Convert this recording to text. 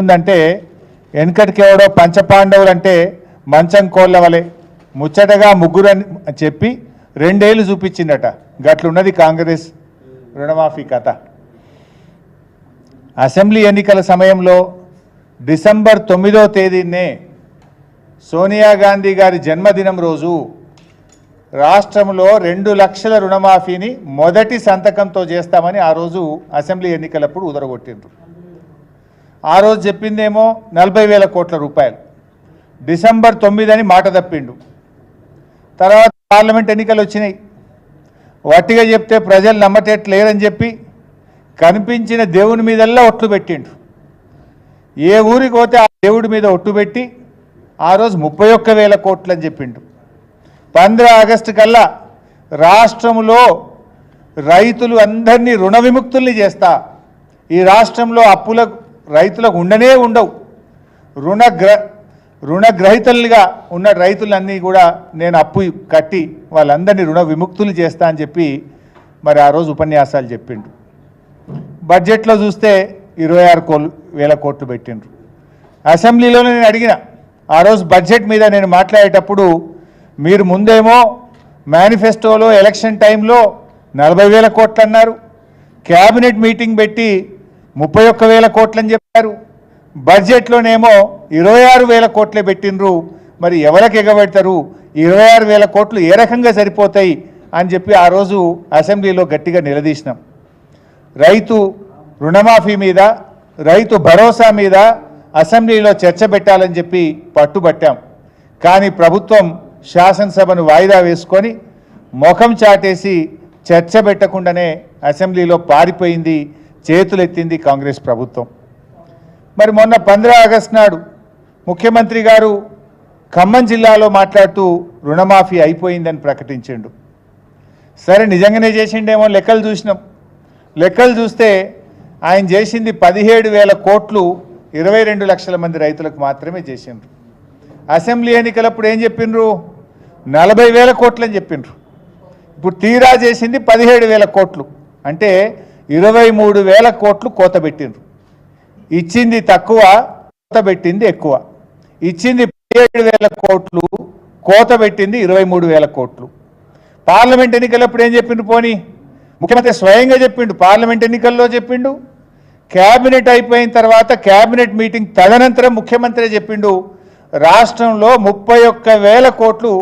ఉందంటే వెనకటికెవడో పంచపాండవులు అంటే మంచం కోళ్ళవలే. ముచ్చటగా ముగ్గురు అని చెప్పి రెండేళ్ళు చూపించిందట. గట్లున్నది కాంగ్రెస్ రుణమాఫీ కథ. అసెంబ్లీ ఎన్నికల సమయంలో డిసెంబర్ తొమ్మిదో తేదీనే సోనియా గాంధీ గారి జన్మదినం రోజు రాష్ట్రంలో రెండు లక్షల రుణమాఫీని మొదటి సంతకంతో చేస్తామని ఆ రోజు అసెంబ్లీ ఎన్నికలప్పుడు ఉదరగొట్టిండ్రు. ఆ రోజు చెప్పిందేమో నలభై వేల కోట్ల రూపాయలు. డిసెంబర్ తొమ్మిది అని మాట తప్పిండు. తర్వాత పార్లమెంట్ ఎన్నికలు వచ్చినాయి. వట్టిగా చెప్తే ప్రజలు నమ్మటట్లేరని చెప్పి కనిపించిన దేవుని మీదల్లా ఒట్లు పెట్టిండు ఏ ఊరికి పోతే ఆ దేవుడి మీద ఒట్టు పెట్టి ఆ రోజు ముప్పై ఒక్క వేల కోట్లు అని చెప్పిండు పంద్ర ఆగస్టు కల్లా రాష్ట్రంలో రైతులు అందరినీ రుణ విముక్తుల్ని చేస్తా. ఈ రాష్ట్రంలో అప్పులకు రైతులకు ఉండనే ఉండవు. రుణగ్ర రుణగ్రహీతలుగా ఉన్న రైతులన్నీ కూడా నేను అప్పు కట్టి వాళ్ళందరినీ రుణ విముక్తులు చేస్తా అని చెప్పి మరి ఆ రోజు ఉపన్యాసాలు చెప్పిండు బడ్జెట్లో చూస్తే ఇరవై ఆరు కోల్ వేల కోట్లు పెట్టిండ్రు. అసెంబ్లీలో నేను అడిగిన ఆ రోజు బడ్జెట్ మీద నేను మాట్లాడేటప్పుడు మీరు ముందేమో మేనిఫెస్టోలో ఎలక్షన్ టైంలో నలభై వేల కోట్లు అన్నారు. క్యాబినెట్ మీటింగ్ పెట్టి ముప్పై ఒక్క వేల కోట్లని చెప్పారు. బడ్జెట్లోనేమో ఇరవై ఆరు వేల కోట్లే పెట్టినరు మరి ఎవరికి ఎగబెడతారు? ఇరవై ఆరు వేల కోట్లు ఏ రకంగా సరిపోతాయి అని చెప్పి ఆ రోజు అసెంబ్లీలో గట్టిగా నిలదీసినాం. రైతు రుణమాఫీ మీద రైతు భరోసా మీద అసెంబ్లీలో చర్చ పెట్టాలని చెప్పి పట్టుబట్టాం. కానీ ప్రభుత్వం శాసనసభను వాయిదా వేసుకొని ముఖం చాటేసి చర్చ పెట్టకుండానే అసెంబ్లీలో పారిపోయింది చేతులెత్తింది కాంగ్రెస్ ప్రభుత్వం. మరి మొన్న పంద్రా ఆగస్టు నాడు ముఖ్యమంత్రి గారు ఖమ్మం జిల్లాలో మాట్లాడుతూ రుణమాఫీ అయిపోయిందని ప్రకటించిండు. సరే నిజంగానే చేసిండేమో లెక్కలు చూసినాం. లెక్కలు చూస్తే ఆయన చేసింది పదిహేడు వేల కోట్లు ఇరవై రెండు లక్షల మంది రైతులకు మాత్రమే చేసిండ్రు. అసెంబ్లీ ఎన్నికలప్పుడు ఏం చెప్పిండ్రు? నలభై వేల కోట్లు అని చెప్పిండ్రు. ఇప్పుడు తీరా చేసింది పదిహేడు వేల కోట్లు. అంటే ఇరవై మూడు వేల కోట్లు కోత పెట్టిండ్రు. ఇచ్చింది తక్కువ కోత పెట్టింది ఎక్కువ. ఇచ్చింది పదిహేడు వేల కోట్లు కోత పెట్టింది ఇరవై మూడు వేల కోట్లు. పార్లమెంట్ ఎన్నికలప్పుడు ఏం చెప్పిండు పోనీ? ముఖ్యమంత్రి స్వయంగా చెప్పిండు పార్లమెంట్ ఎన్నికల్లో చెప్పిండు. క్యాబినెట్ అయిపోయిన తర్వాత క్యాబినెట్ మీటింగ్ తదనంతరం ముఖ్యమంత్రి చెప్పిండు రాష్ట్రంలో ముప్పై ఒక్క వేల కోట్లు